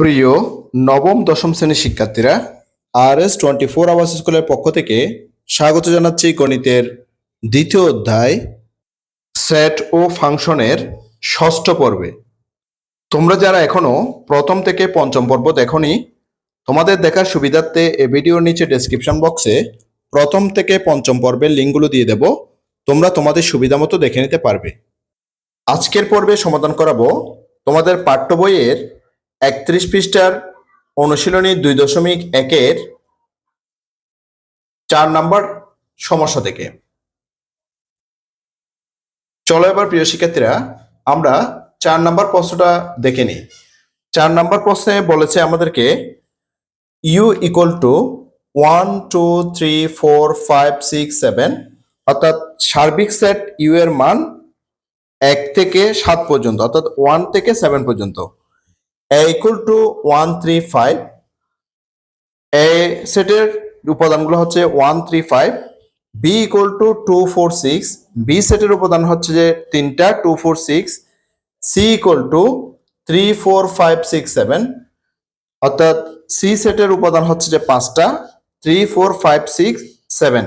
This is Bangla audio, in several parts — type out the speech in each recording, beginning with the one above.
প্রিয় নবম, দশম শ্রেণির শিক্ষার্থীরা R S twenty four hours স্কুলের পক্ষ থেকে স্বাগত জানাচ্ছি গণিতের দ্বিতীয় অধ্যায় সেট ও ফাংশনের ষষ্ঠ পর্বে। তোমরা যারা এখনও প্রথম থেকে পঞ্চম পর্ব দেখনি, তোমাদের দেখার সুবিধার্থে এই ভিডিওর নিচে ডেসক্রিপশন বক্সে প্রথম থেকে পঞ্চম পর্বের লিঙ্কগুলো দিয়ে দেব, তোমরা তোমাদের সুবিধা মতো দেখে নিতে পারবে। আজকের পর্বে সমাধান করাবো তোমাদের পাঠ্য বইয়ের একত্রিশ পৃষ্ঠার অনুশীলনী দুই দশমিক একের চার নাম্বার সমস্যা থেকে। চলো এবার প্রিয় শিক্ষার্থীরা, আমরা চার নাম্বার প্রশ্নটা দেখে নিই। চার নাম্বার প্রশ্নে বলেছে আমাদেরকে U equal to one two three four five six seven অর্থাৎ সার্বিক সেট ইউ এর মান এক থেকে সাত পর্যন্ত, অর্থাৎ ওয়ান থেকে সেভেন পর্যন্ত। A equal to one three five A সেটের উপাদানগুলো হচ্ছে one three five B equal to two four six B সেটের উপাদান হচ্ছে যে তিনটা two four six C equal to three four five six seven অর্থাৎ সি সেটের উপাদান হচ্ছে যে পাঁচটা three four five six seven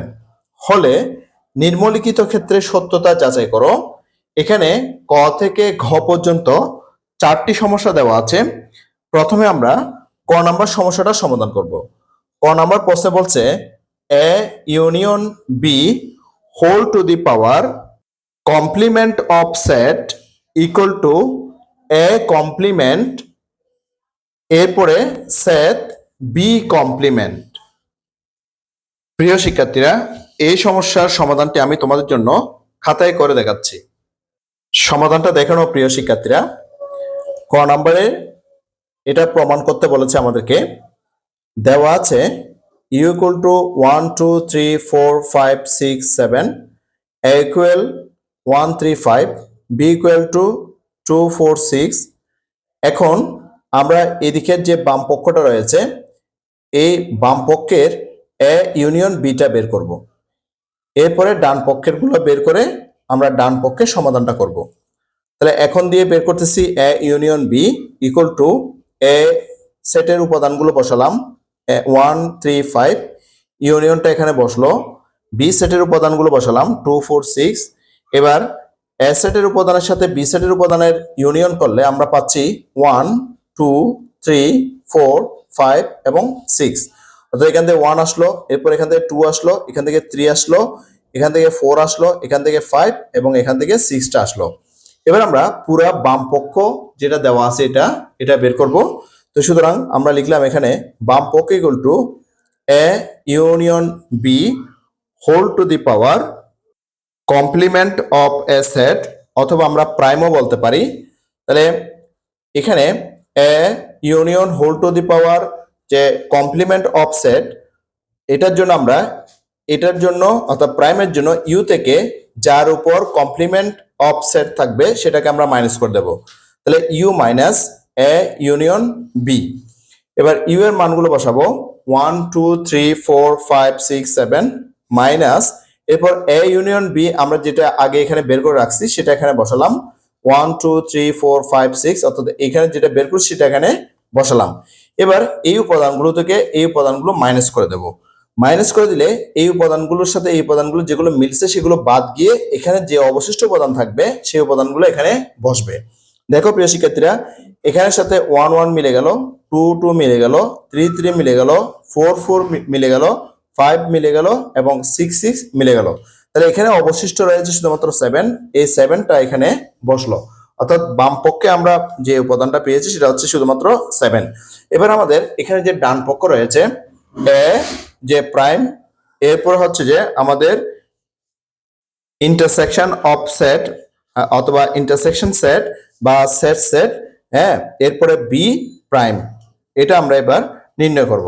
হলে নির্মলিখিত ক্ষেত্রে সত্যতা যাচাই করো। এখানে ক থেকে ঘ পর্যন্ত চারটি সমস্যা দেওয়া আছে। প্রথমে আমরা ক নাম্বার সমস্যাটা সমাধান করব। ক নাম্বার প্রশ্নে বলছে A union B whole to the power complement of set equal to A complement এরপরে সেট বি কমপ্লিমেন্ট প্রিয় শিক্ষার্থীরা, এই সমস্যার সমাধানটি আমি তোমাদের জন্য খাতায় করে দেখাচ্ছি। সমাধানটা দেখানো প্রিয় শিক্ষার্থীরা। ক নাম্বারে এটা প্রমাণ করতে বলেছে আমাদেরকে। দেওয়া আছে U equal to one two three four five six seven A equal one three five B equal to two four six এখন আমরা এদিকের যে বাম পক্ষটা রয়েছে, এই বাম পক্ষের এ ইউনিয়ন বিটা বের করব। এরপরে ডান পক্ষেরগুলো বের করে আমরা ডান পক্ষের সমাধানটা করব। তাহলে এখন দিয়ে বের করতেছি A union B equal to A সেটের উপাদানগুলো বসালাম। ওয়ান থ্রি ফাইভ ইউনিয়নটা এখানে বসল। বি সেটের উপাদানগুলো বসালাম টু ফোর সিক্স এবার এ সেটের উপাদানের সাথে বি সেটের উপাদানের ইউনিয়ন করলে আমরা পাচ্ছি one two three four five এবং সিক্স অর্থাৎ এখান থেকে ওয়ান আসলো, এরপর এখান থেকে টু আসলো, এখান থেকে থ্রি আসলো, এখান থেকে ফোর আসলো, এখান থেকে ফাইভ এবং এখান থেকে সিক্সটা আসলো। এবার আমরা পুরা বাম পক্ষ যেটা দেওয়া আছে এটা এটা বের করব। তো সুতরাং আমরা লিখলাম এখানে বাম পক্ষ equal to A union B whole to the power complement of A set অথবা আমরা প্রাইমও বলতে পারি। তাহলে এখানে A union whole to the power যে কমপ্লিমেন্ট অফ সেট এটার জন্য আমরা, এটার জন্য অর্থাৎ প্রাইমের জন্য ইউ থেকে যার উপর কমপ্লিমেন্ট অফ সেট থাকবে, সেটাকে আমরা মাইনাস করে দেব। তাহলে U minus A union B এবার ইউ এর মানগুলো বসাবো। One two three four five six seven minus এরপর এ ইউনিয়ন বি আমরা যেটা আগে এখানে বের করে রাখছি, সেটা এখানে বসালাম। One two three four five six অর্থাৎ এখানে যেটা বের করছি, সেটা এখানে বসালাম। এবার এই উপাদানগুলো থেকে এই উপাদানগুলো মাইনাস করে দেব। মাইনাস করে দিলে এই উপাদানগুলোর সাথে এই উপাদানগুলো যেগুলো মিলছে সেগুলো বাদ গিয়ে এখানে যে অবশিষ্ট উপাদান থাকবে, সেই উপাদানগুলো এখানে বসবে। দেখো প্রিয় শিক্ষার্থীরা, এখানের সাথে ওয়ান ওয়ান মিলে গেল টু টু মিলে গেল থ্রি থ্রি মিলে গেল ফোর ফোর মিলে গেল ফাইভ মিলে গেল এবং সিক্স সিক্স মিলে গেল। তাহলে এখানে অবশিষ্ট রয়েছে শুধুমাত্র সেভেন এই সেভেনটা এখানে বসল। অর্থাৎ বাম পক্ষে আমরা যে উপাদানটা পেয়েছি সেটা হচ্ছে শুধুমাত্র সেভেন এবার আমাদের এখানে যে ডান পক্ষ রয়েছে, এ যে প্রাইম এরপর হচ্ছে যে আমাদের ইন্টারসেকশন অফ সেট অথবা ইন্টারসেকশন সেট বা সেট সেট হ্যাঁ এরপরে বি প্রাইম এটা আমরা এবার নির্ণয় করব।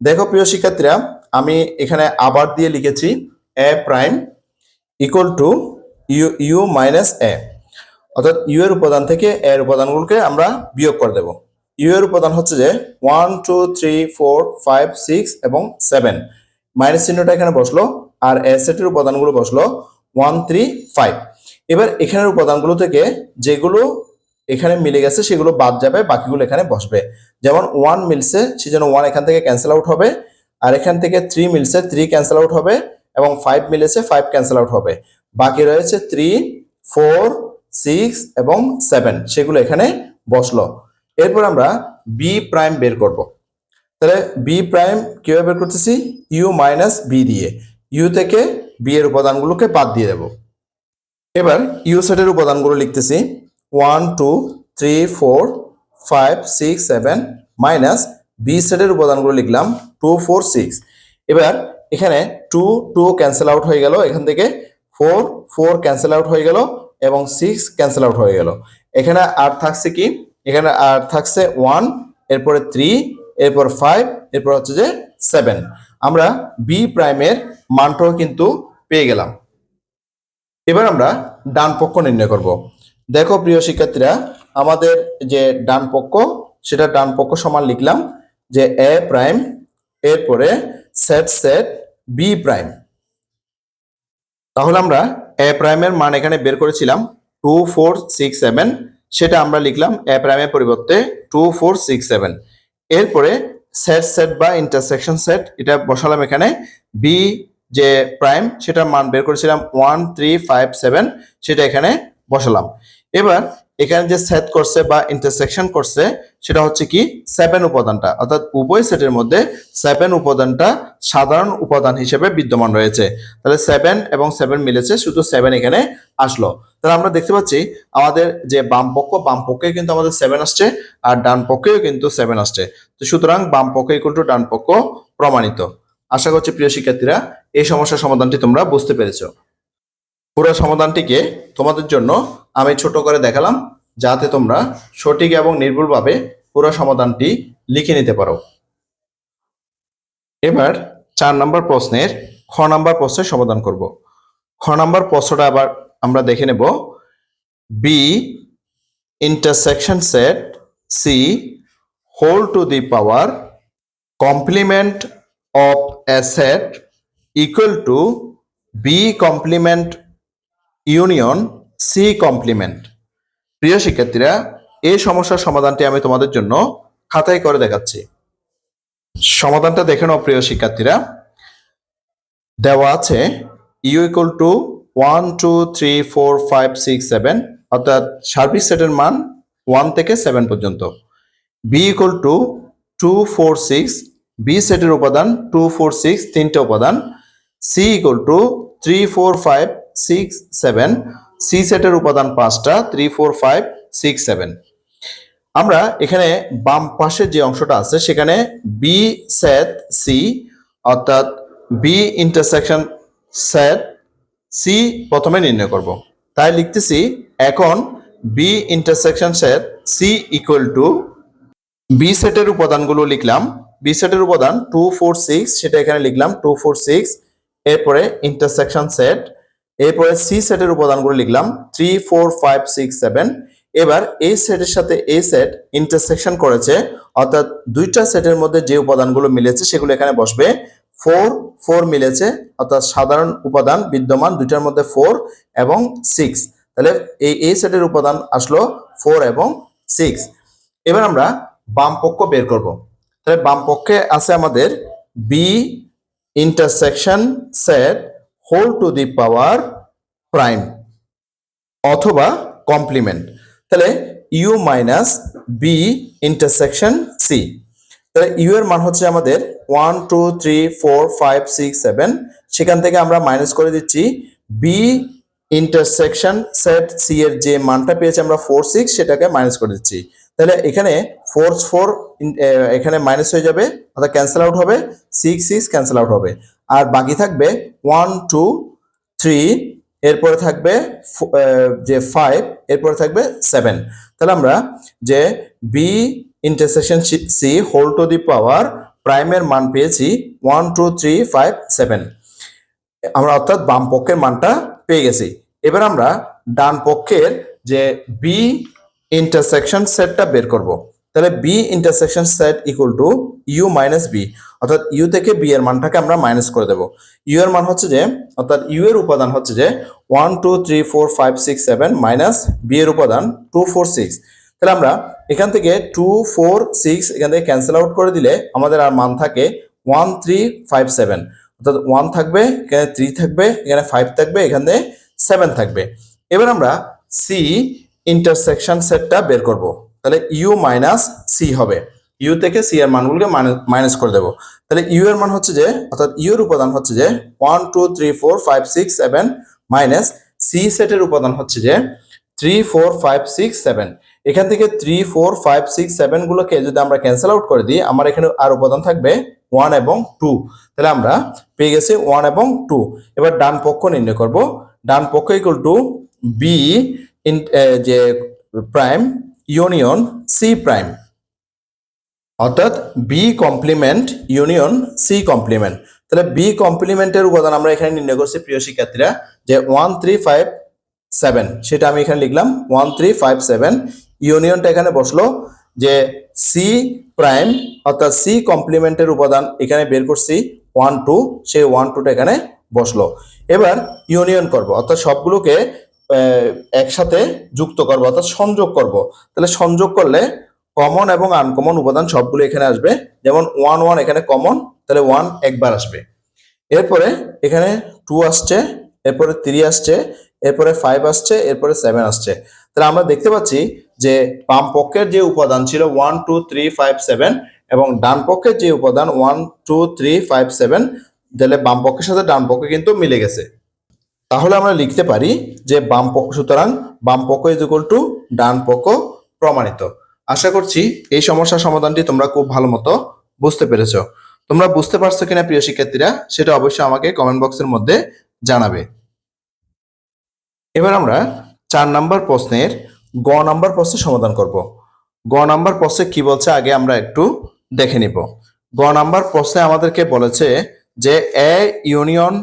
দেখো প্রিয় শিক্ষার্থীরা, আমি এখানে আবার দিয়ে লিখেছি A prime equal to U U minus A অর্থাৎ ইউ এর উপাদান থেকে এর উপাদানগুলোকে আমরা বিয়োগ করে দেব। ইউ এর উপাদান হচ্ছে যে one two three four five six এবং সেভেন মাইনাস চিহ্নটা এখানে বসল, আর এ সেটের উপাদানগুলো বসল ওয়ান থ্রি ফাইভ এবার এখানের উপাদানগুলো থেকে যেগুলো এখানে মিলে গেছে, সেগুলো বাদ যাবে, বাকিগুলো এখানে বসবে। যেমন ওয়ান মিলছে, সেজন্য ওয়ান এখান থেকে ক্যান্সেল আউট হবে, আর এখান থেকে থ্রি মিলছে থ্রি ক্যান্সেল আউট হবে, এবং ফাইভ মিলেছে ফাইভ ক্যান্সেল আউট হবে। বাকি রয়েছে থ্রি ফোর সিক্স এবং সেভেন সেগুলো এখানে বসল। এরপর আমরা বি প্রাইম বের করব। তাহলে বি প্রাইম কীভাবে বের করতেছি? ইউ মাইনাস বি দিয়ে। ইউ থেকে বি এর উপাদানগুলোকে বাদ দিয়ে দেব। এবার ইউ সেটের উপাদানগুলো লিখতেছি। One two three four five six seven minus B সেটের উপাদানগুলো লিখলাম। টু ফোর সিক্স এবার এখানে টু টু ক্যান্সেল আউট হয়ে গেল। এখান থেকে ফোর ফোর ক্যান্সেল আউট হয়ে গেল এবং সিক্স ক্যান্সেল আউট হয়ে গেল। এখানে আর থাকছে কি? এখানে আর থাকছে ওয়ান এরপরে থ্রি এরপর ফাইভ এরপর হচ্ছে যে সেভেন আমরা বি প্রাইমের মানটাও কিন্তু পেয়ে গেলাম। এবার আমরা ডান পক্ষ নির্ণয় করব। দেখো প্রিয় শিক্ষার্থীরা, আমাদের যে ডান পক্ষ, সেটা ডান পক্ষ সমান লিখলাম যে এ প্রাইম এরপরে সেট সেট বি প্রাইম তাহলে আমরা এ প্রাইমের মান এখানে বের করেছিলাম টু ফোর সিক্স সেভেন সেটা আমরা লিখলাম এ প্রাইমের পরিবর্তে টু ফোর সিক্স সেভেন এরপরে সেট সেট বা ইন্টারসেকশন সেট এটা বসালাম এখানে। বি যে প্রাইম সেটার মান বের করেছিলাম ওয়ান থ্রি ফাইভ সেভেন সেটা এখানে বসালাম। এবার এখানে যে সেট করছে বা ইন্টারসেকশন করছে, সেটা হচ্ছে কি সেভেন উপাদানটা। অর্থাৎ উভয় সেটের মধ্যে সেভেন উপাদানটা সাধারণ উপাদান হিসেবে বিদ্যমান রয়েছে। তাহলে সেভেন এবং সেভেন মিলেছে, শুধু সেভেন এখানে আসলো। তাহলে আমরা দেখতে পাচ্ছি আমাদের যে বাম পক্ষ, বাম পক্ষে কিন্তু আমাদের সেভেন আসছে আর ডান পক্ষেও কিন্তু সেভেন আসছে। তো সুতরাং বাম পক্ষ ইকুয়াল টু ডান পক্ষ প্রমাণিত। আশা করছি প্রিয় শিক্ষার্থীরা, এই সমস্যার সমাধানটি তোমরা বুঝতে পেরেছ। পুরো সমাধানটিকে তোমাদের জন্য আমি ছোট করে দেখালাম, যাতে তোমরা সঠিক এবং নির্ভুলভাবে পুরো সমাধানটি লিখে নিতে পারো। এবার চার নম্বর প্রশ্নের খ নম্বর প্রশ্নের সমাধান করব। খ নম্বর প্রশ্নটা আবার আমরা দেখে নেব B intersection set C whole to the power complement of a set equal to b complement union C complement প্রিয় শিক্ষার্থীরা, এই সমস্যার সমাধানটি আমি তোমাদের জন্য খাতায় করে দেখাচ্ছি। সমাধানটা দেখে নাও প্রিয় শিক্ষার্থীরা। দেওয়া আছে U equal to one, two, three, four, five, six, seven, অর্থাৎ সার্ভিস সেটের মান ওয়ান থেকে সেভেন পর্যন্ত। B equal to two, four, six, B সেটের উপাদান টু, ফোর, সিক্স, তিনটে উপাদান। C equal to three, four, five, six, seven, C সেটের উপাদান পাঁচটা, three, four, five, six, seven. আমরা এখানে বাম পাশের যে অংশটা আছে, সেখানে বি সেট সি, অর্থাৎ বি ইন্টারসেকশন সেট সি প্রথমে নির্ণয় করব। তাই লিখতেছি, এখন B intersection set C equal to B সেটের উপাদানগুলো লিখলাম। বি সেটের উপাদান টু ফোর সিক্স সেটা এখানে লিখলাম টু ফোর সিক্স এরপরে ইন্টারসেকশন সেট এরপরে সি সেটের উপাদানগুলো লিখলাম three four five six seven এবার এই সেটের সাথে এই সেট ইন্টারসেকশন করেছে, অর্থাৎ দুইটা সেটের মধ্যে যে উপাদানগুলো মিলেছে সেগুলো এখানে বসবে ফোর ফোর মিলেছে, অর্থাৎ সাধারণ উপাদান বিদ্যমান, দুইটার মধ্যে ফোর এবং সিক্স। তাহলে এই এই সেটের উপাদান আসলো ফোর এবং সিক্স। এবার আমরা বাম পক্ষ বের করব। তাহলে বাম পক্ষে আছে আমাদের B intersection set whole to the power prime অথবা কমপ্লিমেন্ট তাহলে U minus B intersection C তাহলে ইউ এর মান হচ্ছে আমাদের one two three four five six seven সেখান থেকে আমরা মাইনাস করে দিচ্ছি বি ইন্টারসেকশন সেট সি এর যে মানটা পেয়েছি আমরা ফোর সিক্স সেটাকে মাইনাস করে দিচ্ছি। তাহলে এখানে ফোর ফোর এখানে মাইনাস হয়ে যাবে, অর্থাৎ ক্যান্সেল আউট হবে সিক্স সিক্স ক্যান্সেল আউট হবে। আর বাকি থাকবে ওয়ান টু থ্রি এরপরে থাকবে যে ফাইভ এরপরে থাকবে সেভেন তাহলে আমরা যে B intersection C whole to the power প্রাইমের মান পেয়েছি one two three five seven আমরা অর্থাৎ বাম পক্ষের মানটা পেয়ে গেছি। এবার আমরা ডান পক্ষের যে বি ইন্টারসেকশন সেটটা বের করব। তাহলে B intersection set equal to U minus B অর্থাৎ ইউ থেকে বি এর মানটাকে আমরা মাইনাস করে দেবো। ইউ এর মান হচ্ছে যে, অর্থাৎ ইউ এর উপাদান হচ্ছে যে one two three four five six seven minus B এর উপাদান টু ফোর সিক্স তাহলে আমরা এখান থেকে টু ফোর সিক্স এখান থেকে ক্যান্সেল আউট করে দিলে আমাদের আর মান থাকে ওয়ান থ্রি ফাইভ সেভেন অর্থাৎ ওয়ান থাকবে, এখানে থ্রি থাকবে, এখানে ফাইভ থাকবে, এখানে সেভেন থাকবে। এবার আমরা সি ইন্টারসেকশন সেটটা বের করব। তাহলে ইউ মাইনাস সি হবে। ইউ থেকে সি এর মানগুলোকে মাইনাস করে দেবো। তাহলে ইউ এর মান হচ্ছে যে, অর্থাৎ ইউ এর উপাদান হচ্ছে যে one two three four five six seven minus C সেটের উপাদান হচ্ছে যে three four five six seven এখান থেকে three four five six seven গুলোকে যদি আমরা ক্যান্সেল আউট করে দিই, আমার এখানে আর উপাদান থাকবে ওয়ান এবং টু তাহলে আমরা পেয়ে গেছি ওয়ান এবং টু এবার ডান পক্ষ নির্ণয় করব। ডান পক্ষ ইকুয়াল টু বি ইন যে প্রাইম ইউনিয়ন সি প্রাইম অর্থাৎ B complement union C complement তাহলে বি কমপ্লিমেন্টের উপাদান আমরা এখানে নির্ণয় করছি, প্রিয় শিক্ষার্থীরা, যে ওয়ান থ্রি ফাইভ সেভেন সেটা আমি এখানে লিখলাম ওয়ান থ্রি ফাইভ সেভেন ইউনিয়নটা এখানে বসল যে সি প্রাইম অর্থাৎ সি কমপ্লিমেন্টের উপাদান এখানে বের করছি ওয়ান টু সেই ওয়ান টুটা এখানে বসল। এবার ইউনিয়ন করব, অর্থাৎ সবগুলোকে একসাথে যুক্ত করব, অর্থাৎ সংযোগ করব। তাহলে সংযোগ করলে কমন এবং আনকমন উপাদান সবগুলো এখানে আসবে। যেমন ওয়ান ওয়ান এখানে কমন তাহলে ওয়ান একবার আসবে। এরপরে এখানে টু আসছে, এরপরে থ্রি আসছে এরপরে ফাইভ আসছে, এরপরে সেভেন আসছে। তাহলে আমরা দেখতে পাচ্ছি যে বাম পক্ষের যে উপাদান ছিল one two three five seven এবং ডান পক্ষের যে উপাদান one two three five seven তাহলে বাম পক্ষের সাথে ডান পক্ষে কিন্তু মিলে গেছে। তাহলে আমরা লিখতে পারি যে বাম পক্ষ, সুতরাং বাম পক্ষ ইজ ইকুয়াল টু ডান পক্ষ প্রমাণিত। আশা করছি এই সমস্যার সমাধানটি তোমরা খুব ভালো মতো বুঝতে পেরেছ। তোমরা বুঝতে পারছ কিনা প্রিয় শিক্ষার্থীরা, সেটা অবশ্যই আমাকে কমেন্ট বক্সের মধ্যে জানাবে। এবার আমরা চার নাম্বার প্রশ্নের গ নাম্বার প্রশ্নের সমাধান করব। গ নাম্বার প্রশ্নে কি বলছে আগে আমরা একটু দেখে নিব। গ নাম্বার প্রশ্নে আমাদেরকে বলেছে যে A union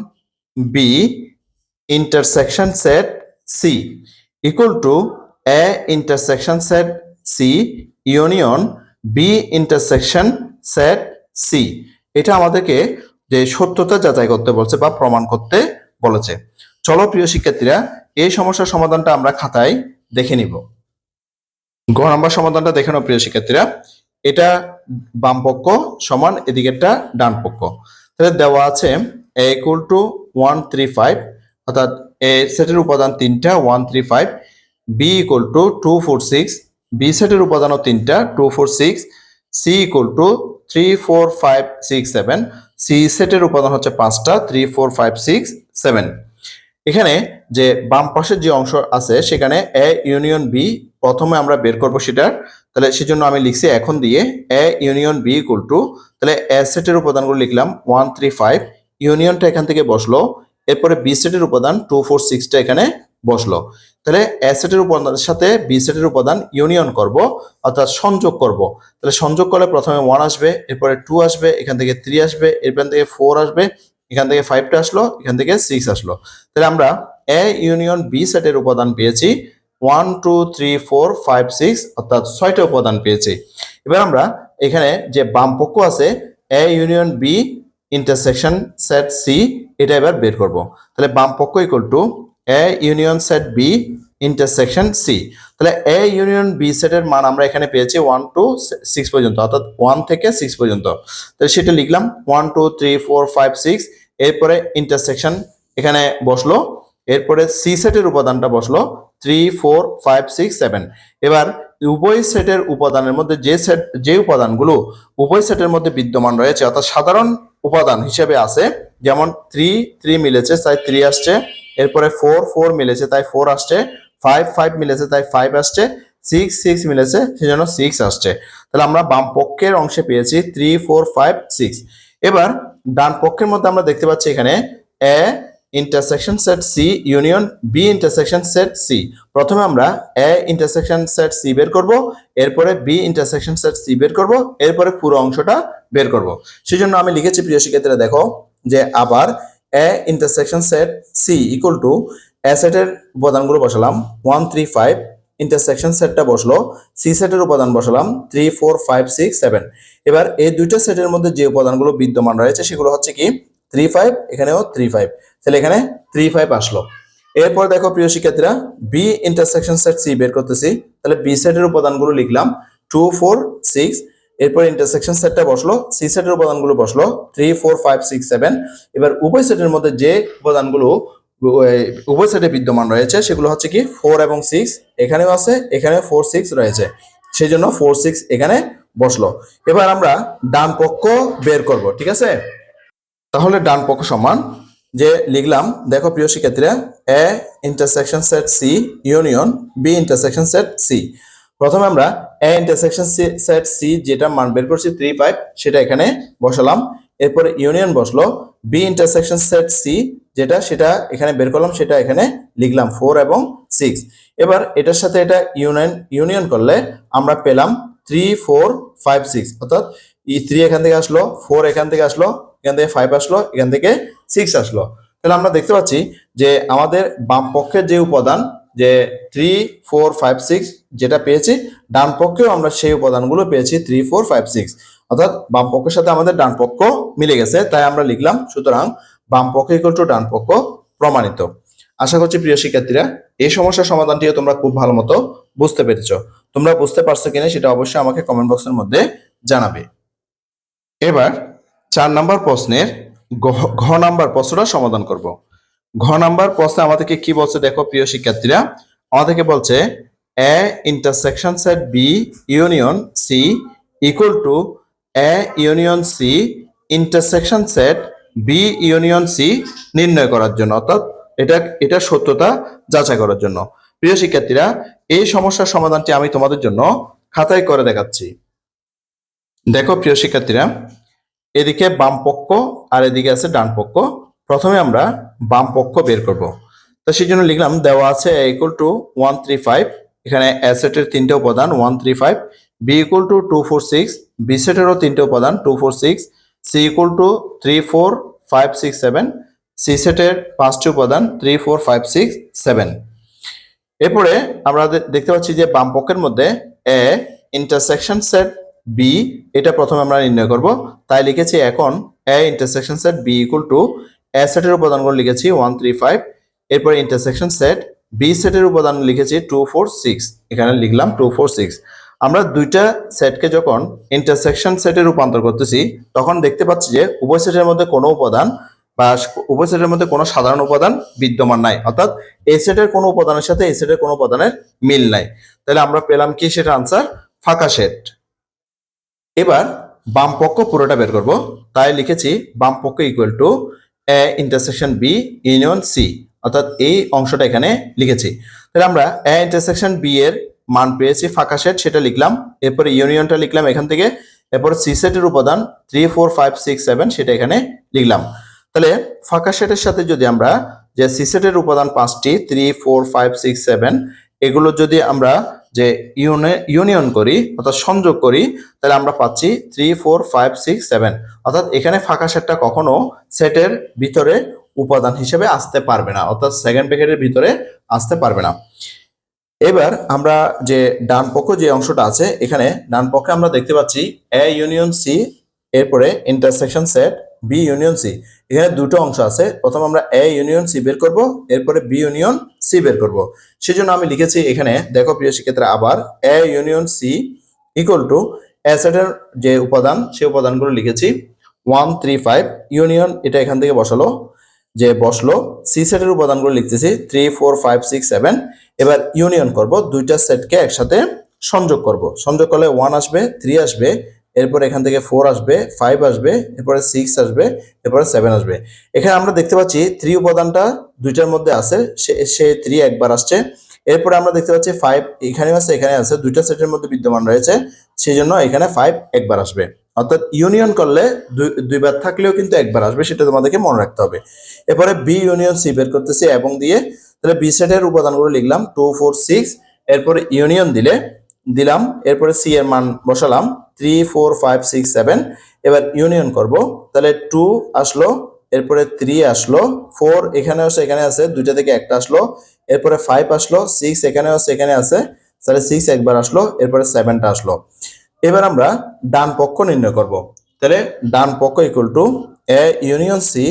B intersection set C equal to A intersection set C union B intersection set C এটা আমাদেরকে যে সত্যতা যাচাই করতে বলছে বা প্রমাণ করতে বলেছে। চলো প্রিয় শিক্ষার্থীরা এই সমস্যার সমাধানটা আমরা খাতায় দেখে নিব। গ নাম্বার সমাধানটা দেখে নাও, প্রিয় শিক্ষার্থীরা। এটা বাম পক্ষ সমান, এদিকেরটা ডান পক্ষ। তাহলে দেওয়া আছে A equal to one three five অর্থাৎ এ সেটের উপাদান তিনটা one three five B equal to two four six B সেটের উপাদানও তিনটা two four six C equal to three four five six seven C সেটের উপাদান হচ্ছে পাঁচটা three four five six seven এখানে যে বাম পাশের যে অংশ আছে, সেখানে এ ইউনিয়ন বি প্রথমে আমরা বের করব সেটার। তাহলে সেজন্য আমি লিখছি এখন দিয়ে A union B equal to তাহলে এ সেটের উপাদানগুলো লিখলাম ওয়ান থ্রি ফাইভ ইউনিয়নটা এখান থেকে বসল, এরপরে বি সেটের উপাদান টু ফোর সিক্সটা এখানে বসল। তাহলে এ সেটের উপাদানের সাথে বি সেটের উপাদান ইউনিয়ন করব, অর্থাৎ সংযোগ করব। তাহলে সংযোগ করলে প্রথমে ওয়ান আসবে, এরপরে টু আসবে, এখান থেকে থ্রি আসবে, এরপর থেকে ফোর আসবে এখান থেকে ফাইভটা আসলো, এখান থেকে সিক্স আসলো। তাহলে আমরা এ ইউনিয়ন বি সেটের উপাদান পেয়েছি। One two three four five six অর্থাৎ ছয়টা উপাদান পেয়েছি। এবার আমরা এখানে যে বাম পক্ষ আছে A union B intersection set C এটা এবার বের করব। তাহলে বাম পক্ষ equal to A union set B intersection C তাহলে এ ইউনিয়ন বি সেটের মান আমরা এখানে পেয়েছি ওয়ান টু সিক্স পর্যন্ত, অর্থাৎ ওয়ান থেকে সিক্স পর্যন্ত। তাহলে সেটা লিখলাম one two three four five six এরপরে ইন্টারসেকশন এখানে বসল, এরপরে সি সেটের উপাদানটা বসল three four five six seven এবার উভয় সেটের উপাদানের মধ্যে যে সেট যে উপাদানগুলো উভয় সেটের মধ্যে বিদ্যমান রয়েছে, অর্থাৎ সাধারণ উপাদান হিসেবে আছে, যেমন থ্রি থ্রি মিলেছে, তাই থ্রি আসছে, এরপরে ফোর ফোর মিলেছে, তাই ফোর আসছে ফাইভ ফাইভ মিলেছে, তাই ফাইভ আসছে সিক্স সিক্স মিলেছে, সেজন্য সিক্স আসছে। তাহলে আমরা বাম পক্ষের অংশে পেয়েছি থ্রি ফোর ফাইভ সিক্স এবার ডান পক্ষের মধ্যে আমরা দেখতে পাচ্ছি এখানে A intersection set C union B intersection set C প্রথমে আমরা এ ইন্টারসেকশন সেট সি বের করব, এরপরে বি ইন্টারসেকশন সেট সি বের করব, এরপরে পুরো অংশটা বের করব। সেই জন্য আমি লিখেছি, প্রিয় শিক্ষার্থীরা, দেখো যে আবার A intersection set C equal to A সেটের উপাদানগুলো বসালাম ওয়ান থ্রি ফাইভ ইন্টারসেকশন সেটটা বসল সি সেটের উপাদান বসালাম three four five six seven এবার এই দুইটা সেটের মধ্যে যে উপাদানগুলো বিদ্যমান রয়েছে সেগুলো হচ্ছে কি? থ্রি ফাইভ এখানেও থ্রি ফাইভ তাহলে এখানে থ্রি ফাইভ আসলো। এরপর দেখো প্রিয় শিক্ষার্থীরা বি ইন্টারসেকশন সেট সি বের করতেছি, তাহলে বি সেটের উপাদানগুলো লিখলাম টু ফোর সিক্স এরপর ইন্টারসেকশন সেটটা বসল সি সেটের উপাদানগুলো বসল three four five six seven এবার উভয় সেটের মধ্যে যে উপাদানগুলো উভয় সেটে বিদ্যমান রয়েছে, সেগুলো হচ্ছে কি ফোর এবং সিক্স এখানেও আছে এখানে ফোর সিক্স রয়েছে। সেই জন্য ফোর সিক্স এখানে বসল। এবার আমরা ডান পক্ষ বের করব, ঠিক আছে? তাহলে ডান পক্ষ সমান, যে লিখলাম, দেখো প্রিয় শিক্ষার্থীরা A intersection set C union B intersection set C প্রথমে আমরা এ ইন্টারসেকশন সেট সি যেটা মান বের করছি থ্রি ফাইভ সেটা এখানে বসালাম। এরপরে ইউনিয়ন বসল বি ইন্টারসেকশন সেট সি যেটা সেটা এখানে বের করলাম, সেটা এখানে লিখলাম ফোর এবং সিক্স এবার এটার সাথে এটা ইউনিয়ন ইউনিয়ন করলে আমরা পেলাম থ্রি ফোর ফাইভ সিক্স অর্থাৎ ই থ্রি এখান থেকে আসলো ফোর এখান থেকে আসলো, এখান থেকে ফাইভ আসলো, এখান থেকে সিক্স আসলো। তাহলে আমরা দেখতে পাচ্ছি যে আমাদের বাম পক্ষের যে উপাদান, যে থ্রি ফোর ফাইভ সিক্স যেটা পেয়েছি, ডান পক্ষেও আমরা সেই উপাদানগুলো পেয়েছি থ্রি ফোর ফাইভ সিক্স অর্থাৎ বাম পক্ষের সাথে আমাদের ডান পক্ষ মিলে গেছে, তাই আমরা লিখলাম, সুতরাং বাম পক্ষ ইকুয়াল টু ডান পক্ষ প্রমাণিত। আশা করছি প্রিয় শিক্ষার্থীরা, এই সমস্যার সমাধানটিও তোমরা খুব ভালো মতো বুঝতে পেরেছ। তোমরা বুঝতে পারছ কিনা সেটা অবশ্যই আমাকে কমেন্ট বক্সের মধ্যে জানাবে। এবার চার নাম্বার প্রশ্নের ঘ- নাম্বার প্রশ্নটা সমাধান করব। ঘ নাম্বার প্রশ্নে আমাদেরকে কি বলছে দেখো প্রিয় শিক্ষার্থীরা, আমাদেরকে বলছে A intersection set B union C equal to A union C intersection set B union C নির্ণয় করার জন্য, অর্থাৎ এটা এটা সত্যতা যাচাই করার জন্য। প্রিয় শিক্ষার্থীরা, এই সমস্যার সমাধানটি আমি তোমাদের জন্য খাতায় করে দেখাচ্ছি। দেখো প্রিয় শিক্ষার্থীরা, এদিকে বাম পক্ষ আর এদিকে আছে ডান পক্ষ প্রথমে আমরা বাম পক্ষ বের করব। তো সেই জন্য লিখলাম, দেওয়া আছে equal to one three five এখানে অ্যাসেটের তিনটে উপাদান one three five B equal to two four six B সেটেরও তিনটে উপাদান two four six C equal to three four five six seven C সেটের পাঁচটি উপাদান three four five six seven এরপরে আমরা দেখতে পাচ্ছি যে বাম পক্ষের মধ্যে এ ইন্টারসেকশন সেট বি এটা প্রথমে আমরা নির্ণয় করব। তাই লিখেছি এখন A intersection set B equal to A সেটের উপাদানগুলো লিখেছি ওয়ান থ্রি ফাইভ এরপরে ইন্টারসেকশন সেট বি সেটের উপাদান লিখেছি টু ফোর সিক্স এখানে লিখলাম টু ফোর সিক্স আমরা দুইটা সেটকে যখন ইন্টারসেকশন সেটে রূপান্তর করতেছি, তখন দেখতে পাচ্ছি যে উভয় সেটের মধ্যে কোনো উপাদান বা উভয় সেটের মধ্যে কোনো সাধারণ উপাদান বিদ্যমান নাই। অর্থাৎ এই সেটের কোনো উপাদানের সাথে এই সেটের কোনো উপাদানের মিল নাই। তাহলে আমরা পেলাম কি সেটা আনসার ফাঁকা সেট এবার বাম পক্ষ পুরোটা বের করব। তাই লিখেছি বাম পক্ষ equal to A intersection B union C অর্থাৎ এই অংশটা এখানে লিখেছি। তাহলে আমরা এ ইন্টারসেকশন বি এর মান পেয়েছি, ফাঁকা সেট, সেটা লিখলাম। এরপরে ইউনিয়নটা লিখলাম এখান থেকে। এরপরে সি সেটের উপাদান three four five six seven সেটা এখানে লিখলাম। তাহলে ফাঁকা সেটের সাথে যদি আমরা যে সি সেটের উপাদান পাঁচটি three four five six seven এগুলো যদি আমরা যে ইউনে- ইউনিয়ন করি, অর্থাৎ সংযোগ করি, তাহলে আমরা পাচ্ছি three four five six seven অর্থাৎ এখানে ফাঁকা সেটটা কখনো সেটের ভিতরে উপাদান হিসেবে আসতে পারবে না, অর্থাৎ সেকেন্ড প্যাকেটের ভিতরে আসতে পারবে না। এবার আমরা যে ডান পক্ষ যে অংশটা আছে, এখানে ডান পক্ষে আমরা দেখতে পাচ্ছি এ ইউনিয়ন সি এরপরে intersection set B union C এখানে দুটো অংশ আছে, প্রথম আমরা এ ইউনিয়ন সি বের করব, এরপরে বি ইউনিয়ন সি বের করব। সেজন্য আমি লিখেছি এখানে, দেখো প্রিয় শিক্ষার্থীরা, আবার A union C equal to অ্যাসেটের যে উপাদান সেই উপাদানগুলো লিখেছি। ওয়ান থ্রি ফাইভ ইউনিয়ন এটা এখান থেকে বসালো। যে বসল সি সেটের উপাদানগুলো লিখতেছি three four five six seven এবার ইউনিয়ন করব, দুইটা সেটকে একসাথে সংযোগ করব। সংযোগ করলে ওয়ান আসবে থ্রি আসবে, এরপর এখান থেকে ফোর আসবে ফাইভ আসবে, এরপরে সিক্স আসবে, এরপরে সেভেন আসবে। এখানে আমরা দেখতে পাচ্ছি থ্রি উপাদানটা দুইটার মধ্যে আছে, সে থ্রি একবার আসছে। এরপরে আমরা দেখতে পাচ্ছি ফাইভ এখানে আছে এখানে আছে, দুইটা সেটের মধ্যে বিদ্যমান রয়েছে সেই জন্য এখানে ফাইভ একবার আসবে। অর্থাৎ ইউনিয়ন করলে দুই- দুইবার থাকলেও কিন্তু একবার আসবে, সেটা তোমাদেরকে মনে রাখতে হবে। এরপরে বি ইউনিয়ন সি বের করতেছি এবং দিয়ে তাহলে বি সেটের উপাদানগুলো লিখলাম টু ফোর সিক্স এরপরে ইউনিয়ন দিলে, দিলাম, এরপরে সি এর মান বসালাম three four five six seven এবার ইউনিয়ন করব, তাহলে টু আসলো, এরপরে থ্রি আসলো ফোর এখানে আছে এখানে আছে দুইটা থেকে একটা আসলো, এরপরে ফাইভ আসলো সিক্স এখানে আছে এখানে আছে তাহলে সিক্স একবার আসলো, এরপরে সেভেনটা আসলো। এবার আমরা ডান পক্ষ নির্ণয় করব। তাহলে ডান পক্ষ equal to A union C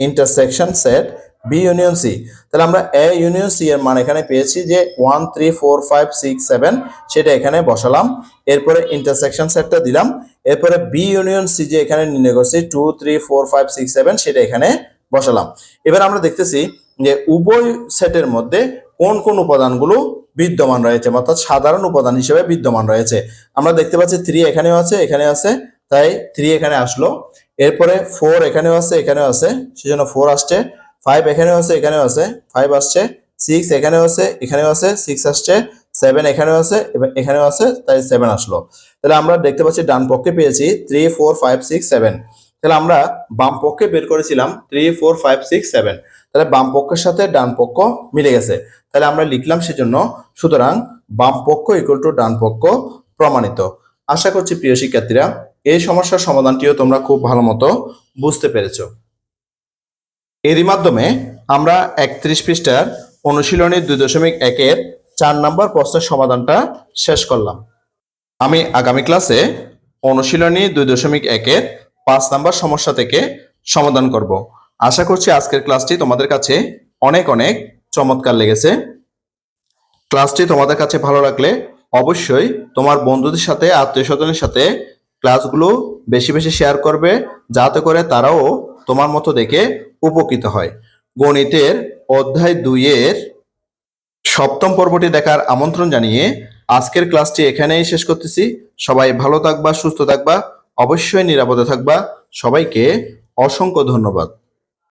intersection set B union C তাহলে আমরা এ ইউনিয়ন সি এর মান এখানে পেয়েছি যে one three four five six seven সেটা এখানে বসালাম। এরপরে ইন্টারসেকশন সেটটা দিলাম। এরপরে বি ইউনিয়ন সি যে এখানে নির্ণয় করছি two three four five six seven সেটা এখানে বসালাম। এবার আমরা দেখতেছি যে উভয় সেটের মধ্যে কোন কোন উপাদানগুলো বিদ্যমান রয়েছে অর্থাৎ সাধারণ উপাদান হিসেবে বিদ্যমান রয়েছে আমরা দেখতে পাচ্ছি থ্রি এখানেও আছে এখানে আছে তাই থ্রি এখানে আসলো এরপরে ফোর এখানেও আছে এখানেও আছে সেজন্য ফোর আসছে ফাইভ এখানেও আছে এখানেও আছে ফাইভ আসছে সিক্স এখানেও আছে এখানেও আছে সিক্স আসছে সেভেন এখানেও আছে এখানেও আছে তাই সেভেন আসলো তাহলে আমরা দেখতে পাচ্ছি ডান পক্ষে পেয়েছি three four five six seven তাহলে আমরা বাম পক্ষে বের করেছিলাম three four five six seven তাহলে বাম পক্ষের সাথে ডান পক্ষ মিলে গেছে। তাহলে আমরা লিখলাম সেজন্য, সুতরাং বাম পক্ষ ইকুয়াল টু ডান পক্ষ প্রমাণিত। আশা করছি প্রিয় শিক্ষার্থীরা, এই সমস্যার সমাধানটিও তোমরা খুব ভালো মতো বুঝতে পেরেছ। এরই মাধ্যমে আমরা একত্রিশ পৃষ্ঠার অনুশীলনী দুই দশমিক একের চার নম্বর প্রশ্নের সমাধানটা শেষ করলাম। আমি আগামী ক্লাসে অনুশীলনী দুই দশমিক একের পাঁচ নাম্বার সমস্যা থেকে সমাধান করব। আশা করছি আজকের ক্লাসটি তোমাদের কাছে অনেক অনেক চমৎকার লেগেছে। ক্লাসটি তোমাদের কাছে ভালো লাগলে অবশ্যই তোমার বন্ধুদের সাথে আত্মীয় স্বজনের সাথে ক্লাসগুলো বেশি বেশি শেয়ার করবে, যাতে করে তারাও তোমার মতো দেখে উপকৃত হয়। গণিতের অধ্যায় দুইয়ের সপ্তম পর্বটি দেখার আমন্ত্রণ জানিয়ে আজকের ক্লাসটি এখানেই শেষ করতেছি। সবাই ভালো থাকবা, সুস্থ থাকবা, অবশ্যই নিরাপদে থাকবা। সবাইকে অসংখ্য ধন্যবাদ।